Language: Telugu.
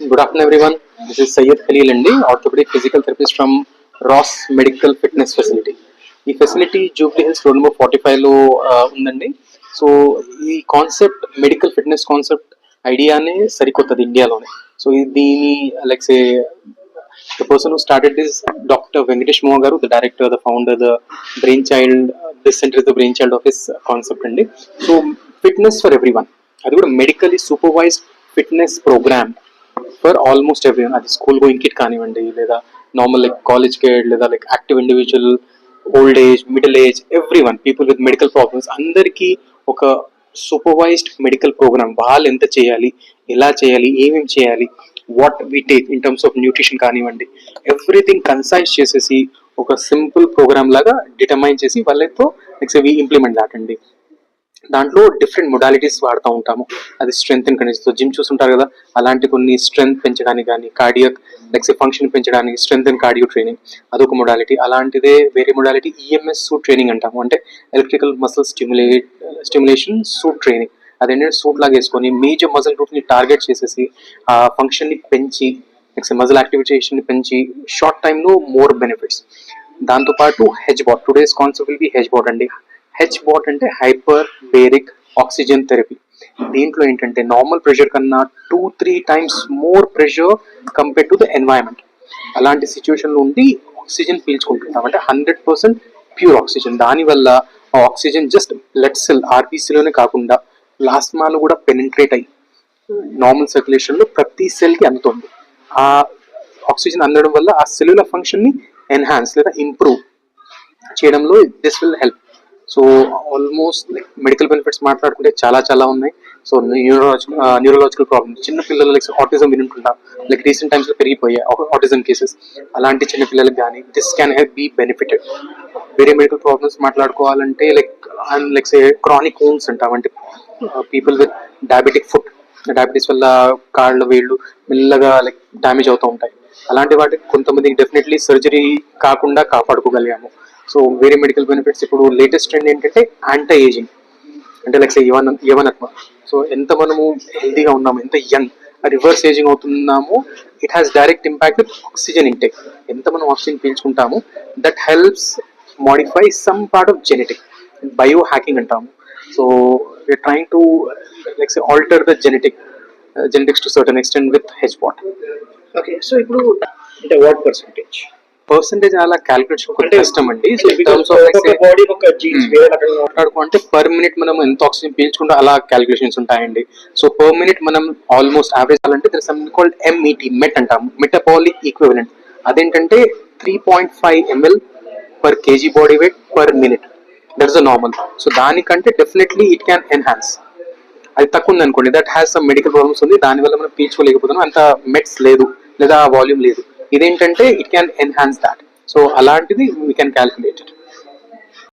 Good afternoon everyone this is Syed Khaleel అండి orthopedic physical therapist from Raas medical fitness facility ఈ facility Jubilee Hills road number forty ఫైవ్లో ఉందండి. సో ఈ కాన్సెప్ట్ మెడికల్ ఫిట్నెస్ కాన్సెప్ట్ ఐడియానే సరికొత్తది ఇండియాలోనే. సో దీని like say the person who started this doctor Venkatesh Mohan garu the director the founder the brain child this centre is the brain child of his concept అండి. So fitness for every one అది కూడా medically supervised fitness program for almost every అది స్కూల్ గోయింగ్ కిట్ కానివ్వండి లేదా నార్మల్ లైక్ కాలేజ్ కిడ్ లేదా like active individual old age middle age everyone people with medical problems అందరికీ ఒక సూపర్వైజ్డ్ మెడికల్ ప్రోగ్రామ్ వాళ్ళు ఎంత చేయాలి ఎలా చేయాలి ఏమేమి చేయాలి what we take in terms of nutrition కానివ్వండి ఎవ్రీథింగ్ కన్సైజ్ చేసేసి ఒక సింపుల్ ప్రోగ్రామ్ లాగా డిటర్మైన్ చేసి వాళ్ళతో నెక్స్ట్ వి ఇంప్లిమెంట్ దాటండి దాంట్లో డిఫరెంట్ మొడాలిటీస్ వాడుతూ ఉంటాము. అది స్ట్రెంగ్త్ కండిషన్ జిమ్ చూస్తుంటారు కదా అలాంటి కొన్ని స్ట్రెంగ్త్ పెంచడానికి కానీ కార్డియక్ నెక్స్ట్ ఫంక్షన్ పెంచడానికి స్ట్రెంగ్త్ అండ్ కార్డియో ట్రైనింగ్ అదొక మొడాలిటీ అలాంటిదే వేరే మొడాలిటీ ఈఎంఎస్ సూట్ ట్రైనింగ్ అంటాము. అంటే electrical muscle stimulate stimulation suit training అదేంటంటే సూట్ లాగా వేసుకొని మేజర్ మజిల్ గ్రూప్ని టార్గెట్ చేసేసి ఆ ఫంక్షన్ని పెంచి నెక్స్ట్ మజిల్ యాక్టివిటేషన్ని పెంచి షార్ట్ టైంలో మోర్ బెనిఫిట్స్ దాంతోపాటు H bot today's concept will be H bot అండి. హెచ్ బాట్ అంటే హైపర్ బేరిక్ ఆక్సిజన్ థెరపీ దీంట్లో ఏంటంటే నార్మల్ ప్రెషర్ కన్నా two three times more pressure compare to the environment అలాంటి సిచ్యువేషన్లో ఉండి ఆక్సిజన్ పీల్చుకుంటుంటాం అంటే హండ్రెడ్ పర్సెంట్ ప్యూర్ ఆక్సిజన్ దానివల్ల ఆ ఆక్సిజన్ జస్ట్ బ్లడ్ సెల్ ఆర్బీసీలోనే కాకుండా ప్లాస్మాలో కూడా పెనిట్రేట్ అయ్యి నార్మల్ సర్క్యులేషన్లో ప్రతి సెల్కి అందుతుంది. ఆ ఆక్సిజన్ అందడం వల్ల ఆ సెల్యులర్ ఫంక్షన్ని ఎన్హాన్స్ లేదా ఇంప్రూవ్ చేయడంలో this will help so almost like medical benefits మాట్లాడుకుంటే చాలా చాలా ఉన్నాయి. సో న్యూరోలాజికల్ న్యూరోలాజికల్ ప్రాబ్లమ్ చిన్న పిల్లలు లైక్ ఆటిజం వినుంటుంటా. లైక్ రీసెంట్ టైమ్స్లో పెరిగిపోయాయి ఆటిజం కేసెస్. అలాంటి చిన్న పిల్లలకు కానీ this can have be benefited. వేరే మెడికల్ ప్రాబ్లమ్స్ మాట్లాడుకోవాలంటే like like say chronic ones అంటాం. అంటే people with diabetic foot diabetes వల్ల కాళ్ళు వేళ్ళు మెల్లగా లైక్ డ్యామేజ్ అవుతూ ఉంటాయి. అలాంటి వాటికి కొంతమందికి డెఫినెట్లీ సర్జరీ కాకుండా కాపాడుకోగలిగాము. సో వేరే మెడికల్ బెనిఫిట్స్ ఇప్పుడు లేటెస్ట్ ట్రెండ్ ఏంటంటే యాంటీ ఏజింగ్ అంటే లైక్ యవన యవనత్మ సో ఎంత మనము హెల్దీగా ఉన్నాము ఎంత యంగ్ రివర్స్ ఏజింగ్ అవుతున్నాము it has direct impact oxygen intake ఎంత మనం oxygen పీల్చుకుంటాము that helps modify some part of genetic bio hacking అంటాము. So we're trying to like alter the genetic genetics to certain extent with H bot okay so ఇప్పుడు అంటే వాట్ పర్సంటేజ్ పర్సంటేజ్ అలా క్యాలిక్యులేట్ కొంటే ఇష్టం అండి సో టర్మ్స్ ఆఫ్ అంటే పర్ మినిట్ మనం ఎంత ఆక్సిజన్ పీల్చుకుంటే అలా క్యాలిక్యులేషన్స్ ఉంటాయండి. సో పర్ మినిట్ మనం ఆల్మోస్ట్ యావరేజ్ అంటే there some called MET met అంటాము మెటబాలిక్ ఈక్వివలెంట్ అదేంటంటే three point five ml per kg body weight per minute that is a normal so దానికంటే డెఫినెట్లీ ఇట్ క్యాన్ ఎన్హాన్స్ అది తక్కువ ఉంది అనుకోండి that has some medical problems ఉంది. దానివల్ల మనం పీల్చుకోలేకపోతున్నాం. అంత మెట్స్ లేదు. లేదా వాల్యూమ్ లేదు. ఇదేంటంటే it can enhance that so అలాంటిది వీ క్యాన్ క్యాల్కులేట్